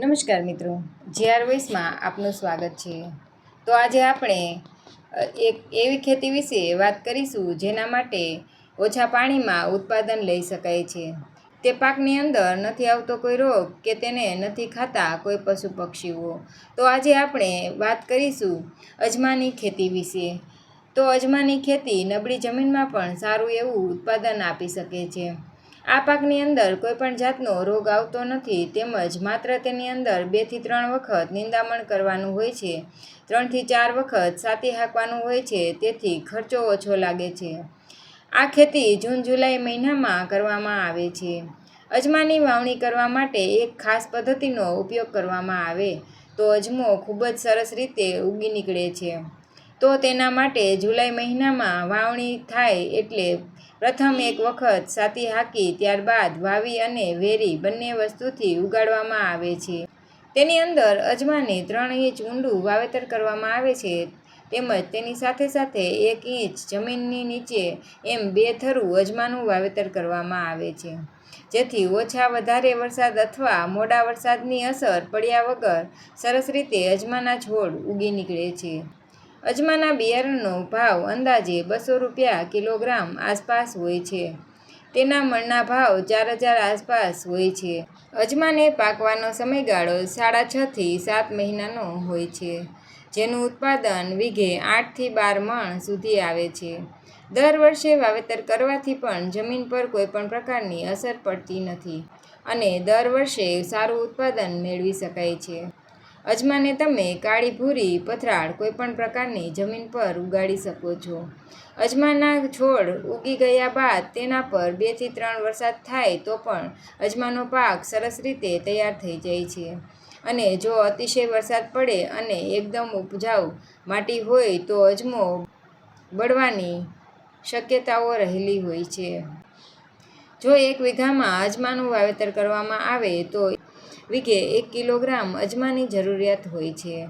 નમસ્કાર મિત્રો. જીઆર વોઇસમાં આપનું સ્વાગત છે. તો આજે આપણે એક એવી ખેતી વિશે વાત કરીશું જેના માટે ઓછા પાણીમાં ઉત્પાદન લઈ શકાય છે. તે પાકની અંદર નથી આવતો કોઈ રોગ કે તેને નથી ખાતા કોઈ પશુ પક્ષીઓ. તો આજે આપણે વાત કરીશું અજમાની ખેતી વિશે. તો અજમાની ખેતી નબળી જમીનમાં પણ સારું એવું ઉત્પાદન આપી શકે છે. આ પાકની અંદર કોઈ પણ જાતનો રોગ આવતો નથી, તેમજ માત્ર તેની અંદર બેથી ત્રણ વખત નિંદામણ કરવાનું હોય છે ત્રણથી ચાર વખત સાતી હાંકવાનું હોય છે, તેથી ખર્ચો ઓછો લાગે છે. આ ખેતી જૂન જુલાઈ મહિનામાં કરવામાં આવે છે. અજમાની વાવણી કરવા માટે એક ખાસ પદ્ધતિનો ઉપયોગ કરવામાં આવે, તો અજમો ખૂબ જ સરસ રીતે ઉગી નીકળે છે. તો તેના માટે જુલાઈ મહિનામાં વાવણી થાય એટલે પ્રથમ એક વખત સાતી હાકી ત્યારબાદ વાવી અને વેરી બંને વસ્તુથી ઉગાડવામાં આવે છે. તેની અંદર અજમાને ત્રણ ઇંચ ઊંડું વાવેતર કરવામાં આવે છે, તેમજ તેની સાથે સાથે એક ઇંચ જમીનની નીચે એમ બે થરું અજમાનું વાવેતર કરવામાં આવે છે. જેથી ઓછા વધારે વરસાદ અથવા મોડા વરસાદની અસર પડ્યા વગર સરસ રીતે અજમાના છોડ ઉગી નીકળે છે. અજમાના બિયારણનો ભાવ અંદાજે બસો રૂપિયા કિલોગ્રામ આસપાસ હોય છે. તેના મણના ભાવ ચાર હજાર આસપાસ હોય છે. અજમાને પાકવાનો સમયગાળો સાડા છથી સાત મહિનાનો હોય છે, જેનું ઉત્પાદન વીઘે આઠથી બાર મણ સુધી આવે છે. દર વર્ષે વાવેતર કરવાથી પણ જમીન પર કોઈપણ પ્રકારની અસર પડતી નથી અને દર વર્ષે સારું ઉત્પાદન મેળવી શકાય છે. અજમાને તમે કાળી ભૂરી, પથરાળ કોઈપણ પ્રકારની જમીન પર ઉગાડી શકો છો. અજમાના છોડ ઉગી ગયા બાદ તેના પર બેથી ત્રણ વરસાદ થાય તો પણ અજમાનો પાક સરસ રીતે તૈયાર થઈ જાય છે. અને જો અતિશય વરસાદ પડે અને એકદમ ઉપજાઉ માટી હોય તો અજમો બળવાની શક્યતાઓ રહેલી હોય છે. જો એક વીઘામાં અજમાનું વાવેતર કરવામાં આવે તો વીઘે એક કિલોગ્રામ અજમાની જરૂરિયાત હોય છે.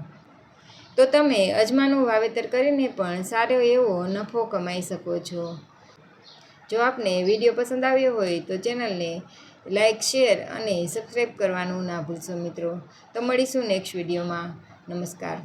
તો તમે અજમાનું વાવેતર કરીને પણ સારો એવો નફો કમાઈ શકો છો. જો આપને વીડિયો પસંદ આવ્યો હોય તો ચેનલને લાઇક શેર અને સબસ્ક્રાઈબ કરવાનું ના ભૂલશો મિત્રો. તો મળીશું નેક્સ્ટ વિડીયોમાં. નમસ્કાર.